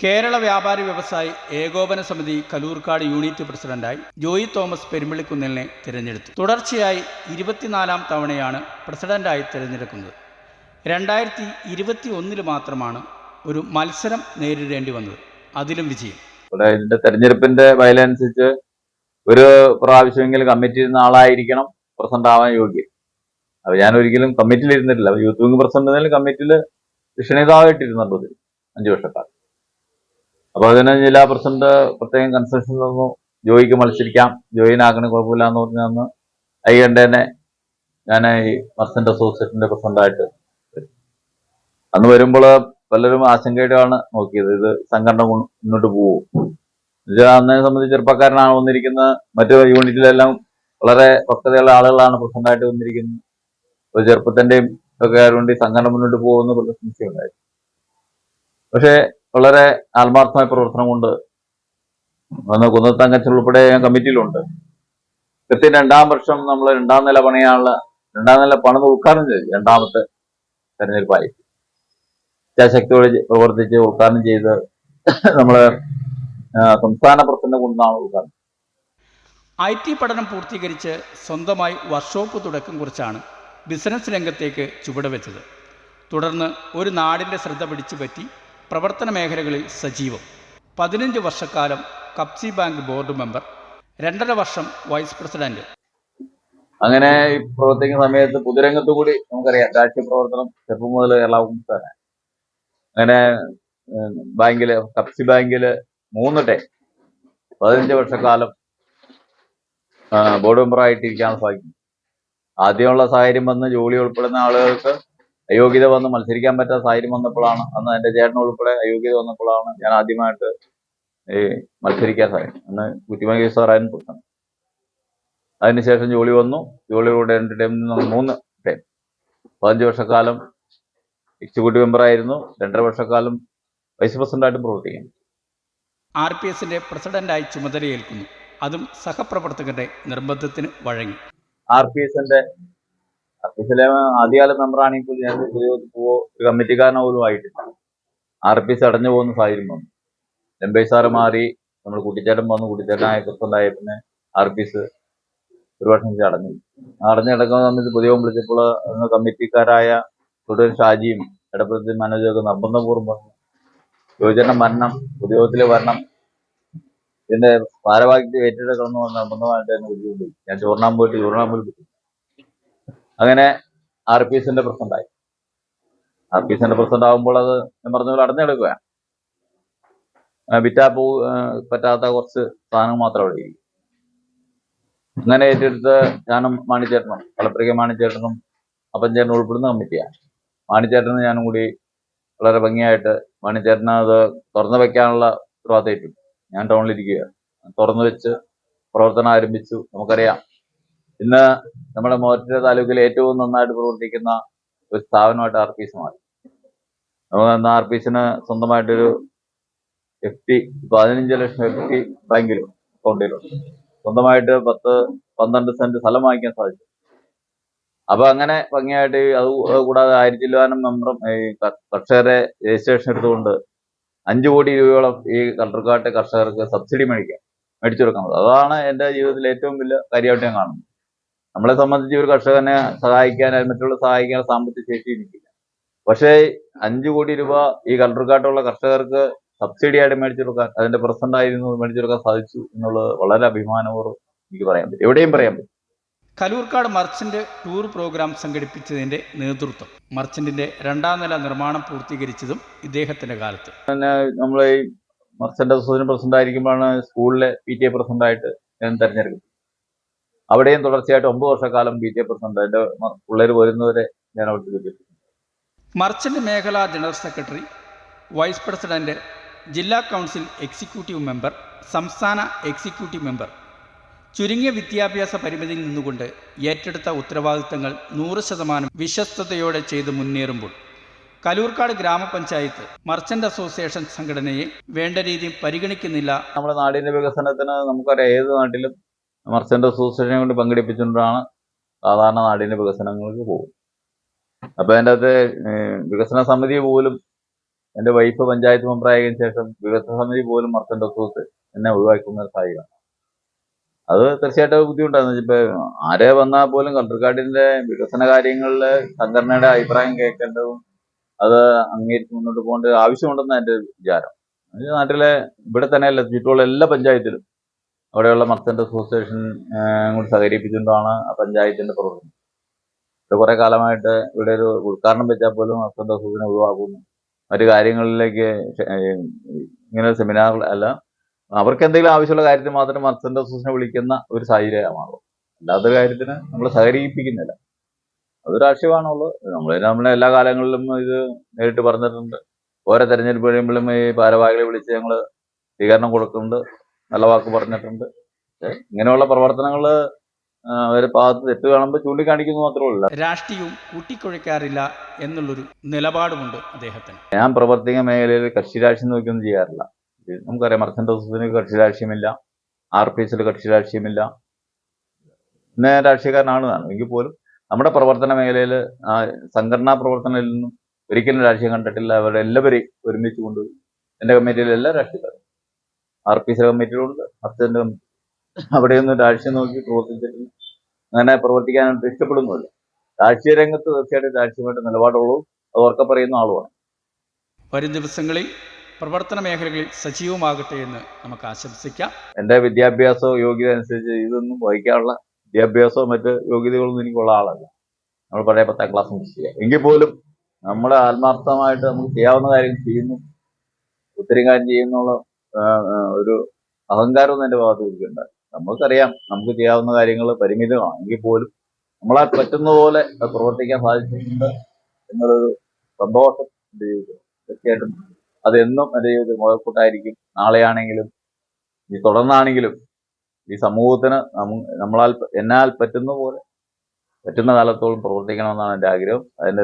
കേരള വ്യാപാരി വ്യവസായി ഏകോപന സമിതി കലൂർക്കാട് യൂണിറ്റ് പ്രസിഡന്റായി ജോയി തോമസ് പെരുമ്പിളിക്കുന്നിലിനെ തിരഞ്ഞെടുത്തു. തുടർച്ചയായി ഇരുപത്തിനാലാം തവണയാണ് പ്രസിഡന്റായി തിരഞ്ഞെടുക്കുന്നത്. രണ്ടായിരത്തി ഇരുപത്തി ഒന്നിൽ മാത്രമാണ് ഒരു മത്സരം നേരിടേണ്ടി വന്നത്. അതിലും വിജയം. ഇതിന്റെ തെരഞ്ഞെടുപ്പിന്റെ വയലനുസരിച്ച് ഒരു പ്രാവശ്യമെങ്കിലും കമ്മിറ്റി ഇരുന്ന ആളായിരിക്കണം പ്രസിഡന്റ് ആവാൻ യോഗ്യം അപ്പൊ ഞാൻ ഒരിക്കലും കമ്മിറ്റിയിൽ ഇരുന്നിട്ടില്ല. യൂത്ത് വിംഗ് പ്രസിഡന്റ് കമ്മിറ്റിയിൽ ക്ഷണിതാവായിട്ടിരുന്നുണ്ട് ഇതിൽ അഞ്ചു വർഷക്കാലം. അപ്പൊ അതിന് ജില്ലാ പ്രസിഡന്റ് പ്രത്യേകം കൺസെഷൻ തന്നു. ജോയിക്ക് മത്സരിക്കാം. ജോയിനാക്കണ കുഴപ്പമില്ല എന്ന് പറഞ്ഞ അന്ന് തന്നെ. ഞാൻ ഈ മർച്ചന്റ് അസോസിയേഷന്റെ പ്രസിഡന്റായിട്ട് അന്ന് വരുമ്പോൾ പലരും ആശങ്കയോടെയാണ് നോക്കിയത്. ഇത് സംഘടന മുന്നോട്ട് പോകും അന്നെ സംബന്ധിച്ച് ചെറുപ്പക്കാരനാണ് വന്നിരിക്കുന്നത്. മറ്റു യൂണിറ്റിലെല്ലാം വളരെ പക്വതയുള്ള ആളുകളാണ് പ്രസിഡന്റായിട്ട് വന്നിരിക്കുന്നത്. ഒരു ചെറുപ്പത്തിന്റെയും ഒക്കെ ആയതുകൊണ്ട് സംഘടന മുന്നോട്ട് പോകുമെന്ന് സംശയമുണ്ടായി പക്ഷേ വളരെ ആത്മാർത്ഥമായ പ്രവർത്തനം കൊണ്ട് വന്ന് കുന്നത്തങ്കച്ചൻ ഉൾപ്പെടെ ഞാൻ കമ്മിറ്റിയിലുണ്ട്. കൃത്യം രണ്ടാം വർഷം നമ്മൾ രണ്ടാം നില പണിയാനുള്ള രണ്ടാം നില പണിത് ഉദ്ഘാടനം ചെയ്തു. രണ്ടാമത്തെ തെരഞ്ഞെടുപ്പായി. ഇച്ഛാശക്തിയോടെ പ്രവർത്തിച്ച് ഉദ്ഘാടനം ചെയ്ത് നമ്മൾ ആ, സംസ്ഥാന പ്രസിഡന്റ് കൊണ്ടാണ് ഉദ്ഘാടനം. ഐ ടി പഠനം പൂർത്തീകരിച്ച് സ്വന്തമായി വർക്ക്ഷോപ്പ് തുടക്കം കുറിച്ചാണ് ബിസിനസ് രംഗത്തേക്ക് ചുവടുവെച്ചത് തുടർന്ന് ഒരു നാടിന്റെ ശ്രദ്ധ പിടിച്ചുപറ്റി പ്രവർത്തന മേഖലകളിൽ സജീവം. പതിനഞ്ച് വർഷക്കാലം കപ്സി ബാങ്ക് ബോർഡ് മെമ്പർ രണ്ടര വർഷം വൈസ് പ്രസിഡന്റ്. അങ്ങനെ പ്രവർത്തിക്കുന്ന സമയത്ത് പുതുരംഗത്ത് കൂടി നമുക്കറിയാം രാഷ്ട്രീയ പ്രവർത്തനം ചെറുപ്പം മുതൽ കേരള തന്നെ അങ്ങനെ ബാങ്കിൽ കപ്സി ബാങ്കിൽ മൂന്ന് ടൈം പതിനഞ്ച് വർഷക്കാലം ബോർഡ് മെമ്പറായിട്ടിരിക്കാൻ സാധിക്കും. ആദ്യമുള്ള സാഹചര്യം വന്ന് ജോലി ഉൾപ്പെടുന്ന ആളുകൾക്ക് അയോഗ്യത വന്ന് മത്സരിക്കാൻ പറ്റാത്ത സാഹചര്യം വന്നപ്പോഴാണ് അന്ന് എന്റെ ചേട്ടൻ ഉൾപ്പെടെ അയോഗ്യത വന്നപ്പോഴാണ് ഞാൻ ആദ്യമായിട്ട് ഈ മത്സരിക്കാൻ സാധിക്കും അന്ന് കുറ്റിമകി സാറായിരുന്നു പുറത്താണ് അതിനുശേഷം ജോലി വന്നു. ജോലിയിലൂടെ രണ്ട് ടൈമിൽ നിന്ന് മൂന്ന് ടൈം. പതിനഞ്ച് വർഷക്കാലം എക്സിക്യൂട്ടീവ് മെമ്പറായിരുന്നു രണ്ടര വർഷക്കാലം വൈസ് പ്രസിഡന്റായിട്ടും പ്രവർത്തിക്കുന്നു. ആർ പി എസിന്റെ പ്രസിഡന്റായി ചുമതലയേൽക്കുന്നു. അതും സഹപ്രവർത്തകരുടെ നിർബന്ധത്തിന് വഴങ്ങി. ആർ പി എസിന്റെ ആർ പി എസിലെ ആദ്യകാല മെമ്പറാണെങ്കിൽ പോലും ഞാൻ പോവോ കമ്മിറ്റിക്കാരനോ പോലും ആയിട്ടില്ല. ആർ പി സി അടഞ്ഞു പോകുന്ന സാഹചര്യം വന്നു. എംബൈ സാറ് മാറി നമ്മൾ കുട്ടിച്ചേട്ടൻ വന്നു കുട്ടിച്ചേട്ടനായ പ്രസിഡന്റായ പിന്നെ ആർ പി സി ഒരു വർഷം അടഞ്ഞു. അടഞ്ഞു കിടക്കുന്ന സമയത്ത് പുതിയ വിളിച്ചപ്പോൾ കമ്മിറ്റിക്കാരായ തുടർ ഷാജിയും ഇടപ്രതി മനോജൊക്കെ നിർബന്ധപൂർവം പറഞ്ഞു യുവജനം വരണം പുതിയത്തിൽ വരണം ഇതിന്റെ ഭാരവാഹിത്യം ഏറ്റെടുക്കണം എന്ന് നിർബന്ധമായിട്ട് തന്നെ വിളിച്ചുകൊണ്ട് ഞാൻ ചോറിനാൻ പോയി അങ്ങനെ ആർ പി എസിന്റെ പ്രസിഡന്റായി. ആർ പി എസിന്റെ പ്രസിഡന്റ് ആകുമ്പോൾ അത് ഞാൻ പറഞ്ഞ പോലെ അടഞ്ഞെടുക്കുക വിറ്റാ പോ പറ്റാത്ത കുറച്ച് സാധനങ്ങൾ മാത്രം അവിടെ ഇരിക്കും. അങ്ങനെ ഏറ്റെടുത്ത് ഞാനും മാണിച്ചേട്ടനും വളപ്രിക മാണിച്ചേട്ടനും അപ്പഞ്ചേട്ടനും ഉൾപ്പെടുന്ന കമ്മിറ്റിയാണ്. മാണിച്ചേട്ടനും ഞാനും കൂടി വളരെ ഭംഗിയായിട്ട് മാണിച്ചേട്ടന് അത് തുറന്നു വെക്കാനുള്ള ഉത്തരവാദിത്തം ഏറ്റു ഞാൻ ടൗണിലിരിക്കുകയാണ്. തുറന്നു വെച്ച് പ്രവർത്തനം ആരംഭിച്ചു. നമുക്കറിയാം. ഇന്ന് നമ്മുടെ മോറ്റ താലൂക്കിൽ ഏറ്റവും നന്നായിട്ട് പ്രവർത്തിക്കുന്ന ഒരു സ്ഥാപനമായിട്ട് ആർ പി എസ് മാറി. നമുക്ക് ഇന്ന് ആർ പി എസിന് സ്വന്തമായിട്ടൊരു എഫ് ടി പതിനഞ്ച് ലക്ഷം എഫ് ടി ബാങ്കിലും അക്കൗണ്ടിലുണ്ട് സ്വന്തമായിട്ട് പത്ത് പന്ത്രണ്ട് സെന്റ് സ്ഥലം വാങ്ങിക്കാൻ സാധിച്ചു. അപ്പൊ അങ്ങനെ ഭംഗിയായിട്ട് അത് കൂടാതെ ആയിരത്തി ചില്ലുവാനം മെമ്പറും ഈ കർഷകരെ രജിസ്ട്രേഷൻ എടുത്തുകൊണ്ട് അഞ്ചു കോടി രൂപയോളം ഈ കണ്ടർക്കാട്ടെ കർഷകർക്ക് സബ്സിഡി മേടിക്കാം മേടിച്ചു കൊടുക്കുന്നത് അതാണ് എന്റെ ജീവിതത്തിൽ ഏറ്റവും വലിയ കാര്യമായിട്ട് ഞാൻ കാണുന്നത്. നമ്മളെ സംബന്ധിച്ച് ഒരു കർഷകനെ സഹായിക്കാൻ മറ്റുള്ള സഹായിക്കാൻ സാമ്പത്തിക ശേഷി എനിക്കില്ല. പക്ഷേ അഞ്ചു കോടി രൂപ ഈ കണ്ടർക്കാട്ടുള്ള കർഷകർക്ക് സബ്സിഡി ആയിട്ട് മേടിച്ചു കൊടുക്കാൻ അതിന്റെ പ്രസന്റ് ആയിരുന്നു മേടിച്ചു കൊടുക്കാൻ സാധിച്ചു എന്നുള്ളത് വളരെ അഭിമാനപൂർവം എനിക്ക് പറയാൻ പറ്റും. എവിടെയും പറയാൻ പറ്റും. കലൂർക്കാട് മർച്ചന്റ് ടൂർ പ്രോഗ്രാം സംഘടിപ്പിച്ചതിന്റെ നേതൃത്വം. മർച്ചന്റിന്റെ രണ്ടാം നില നിർമ്മാണം പൂർത്തീകരിച്ചതും ഇദ്ദേഹത്തിന്റെ കാലത്ത്. നമ്മൾ ഈ മർച്ചന്റ് അസോസിയേഷൻ പ്രസിഡന്റ് ആയിരിക്കുമ്പോഴാണ് സ്കൂളിലെ പി ടി എ പ്രസിഡന്റ് ആയിട്ട് ഞാൻ തെരഞ്ഞെടുക്കുന്നത്. അവിടെയും തുടർച്ചയായിട്ട് ഒമ്പത് വർഷക്കാലം ബി ജെ പ്രസിഡന്റ്. എന്റെ പിള്ളേർ വരുന്നവരെ ഞാൻ അവിടെ മർച്ചന്റ് മേഖലാ ജനറൽ സെക്രട്ടറി വൈസ് പ്രസിഡന്റ് ജില്ലാ കൗൺസിൽ എക്സിക്യൂട്ടീവ് മെമ്പർ സംസ്ഥാന എക്സിക്യൂട്ടീവ് മെമ്പർ. ചുരുങ്ങിയ വിദ്യാഭ്യാസ പരിമിതിയിൽ നിന്നുകൊണ്ട് ഏറ്റെടുത്ത ഉത്തരവാദിത്തങ്ങൾ നൂറ് ശതമാനം വിശ്വസ്തയോടെ ചെയ്ത് മുന്നേറുമ്പോൾ കലൂർക്കാട് ഗ്രാമപഞ്ചായത്ത് മർച്ചന്റ് അസോസിയേഷൻ സംഘടനയെ വേണ്ട രീതിയിൽ പരിഗണിക്കുന്നില്ല. നമ്മുടെ നാടിന്റെ വികസനത്തിന് നമുക്കറിയാം ഏത് നാട്ടിലും മർച്ചന്റ് അസോസിയേഷനെ കൊണ്ട് പങ്കെടുപ്പിച്ചുകൊണ്ടാണ് സാധാരണ നാടിന്റെ വികസനങ്ങൾക്ക് പോകും അപ്പോൾ അതിന്റെ അകത്ത് വികസന സമിതി പോലും എന്റെ വൈഫ് പഞ്ചായത്ത് മെമ്പറായതിനു ശേഷം വികസന സമിതി പോലും മർച്ചന്റ് അസോസിയേഷൻ എന്നെ ഒഴിവാക്കുന്ന ഒരു സാഹചര്യമാണ്. അത് തീർച്ചയായിട്ടും ബുദ്ധിമുട്ടാണ്. ഇപ്പൊ ആരെ വന്നാൽ പോലും കണ്ടർക്കാടിന്റെ വികസന കാര്യങ്ങളിൽ സംഘടനയുടെ അഭിപ്രായം കേൾക്കേണ്ടതും അത് അംഗീകരിച്ച് മുന്നോട്ട് പോകേണ്ട ആവശ്യമുണ്ടെന്ന് എന്റെ വിചാരം. നാട്ടിലെ ഇവിടെ തന്നെയല്ല ചുറ്റുമുള്ള എല്ലാ പഞ്ചായത്തിലും അവിടെയുള്ള മർച്ചന്റ് അസോസിയേഷൻ കൂടി സഹകരിപ്പിച്ചുകൊണ്ടാണ് ആ പഞ്ചായത്തിന്റെ പ്രവർത്തനം. ഇത് കുറെ കാലമായിട്ട് ഇവിടെ ഒരു ഉദ്ഘാടനം വെച്ചാൽ പോലും മർച്ചന്റ് അസോസിയേഷനെ ഒഴിവാക്കുന്നു. മറ്റു കാര്യങ്ങളിലേക്ക് ഇങ്ങനെ സെമിനാറുകൾ അല്ല. അവർക്ക് എന്തെങ്കിലും ആവശ്യമുള്ള കാര്യത്തിന് മാത്രം മർച്ചന്റ് അസോസിയേഷനെ വിളിക്കുന്ന ഒരു സാഹചര്യമാണുള്ളത്. അല്ലാത്ത കാര്യത്തിന് നമ്മൾ സഹകരിപ്പിക്കുന്നില്ല. അത് രാഷ്ട്രീയമാണുള്ളത് നമ്മൾ നമ്മളെ എല്ലാ കാലങ്ങളിലും ഇത് നേരിട്ട് പറഞ്ഞിട്ടുണ്ട്. ഓരോ തെരഞ്ഞെടുപ്പ് കഴിയുമ്പോഴും ഈ ഭാരവാഹികളെ വിളിച്ച് ഞങ്ങൾ സ്വീകരണം കൊടുക്കുന്നുണ്ട്. നല്ല വാക്ക് പറഞ്ഞിട്ടുണ്ട്. ഇങ്ങനെയുള്ള പ്രവർത്തനങ്ങൾ ഭാഗത്ത് തെറ്റ് കാണുമ്പോൾ ചൂണ്ടിക്കാണിക്കുന്നു മാത്രമല്ല. രാഷ്ട്രീയവും കൂട്ടിക്കുഴയ്ക്കാറില്ല എന്നുള്ളൊരു നിലപാടുമുണ്ട് അദ്ദേഹത്തിന്. ഞാൻ പ്രവർത്തിക്കുന്ന മേഖലയിൽ കക്ഷി രാഷ്ട്രീയം നോക്കിയൊന്നും ചെയ്യാറില്ല. നമുക്കറിയാം മർച്ചന്റ് ഹൗസിന് കക്ഷി രാഷ്ട്രീയമില്ല ആർ പി എസിൽ കക്ഷി രാഷ്ട്രീയമില്ല പിന്നെ രാഷ്ട്രീയക്കാരനാണ്. എങ്കിൽ പോലും നമ്മുടെ പ്രവർത്തന മേഖലയിൽ ആ സംഘടനാ പ്രവർത്തനത്തിൽ നിന്നും ഒരിക്കലും രാഷ്ട്രീയം കണ്ടിട്ടില്ല. അവരെ എല്ലാവരെയും ഒരുമിച്ച് കൊണ്ടുപോയി. എന്റെ കമ്മിറ്റിയിൽ എല്ലാ രാഷ്ട്രീയക്കാരും. ആർ പി സി കമ്മിറ്റിയിലുണ്ട് അച്ഛന്റെ അവിടെ അവിടെയൊന്നും രാഷ്ട്രീയം നോക്കി പ്രവർത്തിച്ചിട്ടില്ല അങ്ങനെ പ്രവർത്തിക്കാനായിട്ട് ഇഷ്ടപ്പെടുന്നുമില്ല. രാഷ്ട്രീയ രംഗത്ത് തീർച്ചയായിട്ടും രാഷ്ട്രീയമായിട്ട് നിലപാടുള്ളൂ. അത് ഉറക്കെ പറയുന്ന ആളുമാണ്. വരും ദിവസങ്ങളിൽ പ്രവർത്തന മേഖലകളിൽ സജീവമാകട്ടെ എന്ന് നമുക്ക് ആശംസിക്കാം. എന്റെ വിദ്യാഭ്യാസവും യോഗ്യത അനുസരിച്ച് ഇതൊന്നും വഹിക്കാനുള്ള വിദ്യാഭ്യാസവും മറ്റ് യോഗ്യതകളൊന്നും എനിക്കുള്ള ആളല്ല. നമ്മൾ പഴയ പത്താം ക്ലാസ് മിസ് ചെയ്യാം എങ്കിൽ പോലും നമ്മുടെ ആത്മാർത്ഥമായിട്ട് നമുക്ക് ചെയ്യാവുന്ന കാര്യം ചെയ്യുന്നു. ഒത്തിരി കാര്യം ചെയ്യുന്നുള്ള ഒരു അഹങ്കാരമൊന്നും എന്റെ ഭാഗത്ത് ഇരിക്കണ്ട. നമുക്കറിയാം നമുക്ക് ചെയ്യാവുന്ന കാര്യങ്ങൾ പരിമിതമാണ് എങ്കിൽ പോലും നമ്മളാ പറ്റുന്ന പോലെ പ്രവർത്തിക്കാൻ സാധിച്ചിട്ടുണ്ട് എന്നുള്ളൊരു സന്തോഷം എന്റെ ജീവിതത്തിൽ. തീർച്ചയായിട്ടും അതെന്നും എന്റെ ജീവിതത്തിൽ മുതൽക്കൂട്ടായിരിക്കും നാളെയാണെങ്കിലും ഈ തുടർന്നാണെങ്കിലും ഈ സമൂഹത്തിന് നമ്മളാൽ എന്നാൽ പറ്റുന്ന പോലെ പറ്റുന്ന കാലത്തോളം പ്രവർത്തിക്കണമെന്നാണ് എന്റെ ആഗ്രഹം. അതിന്റെ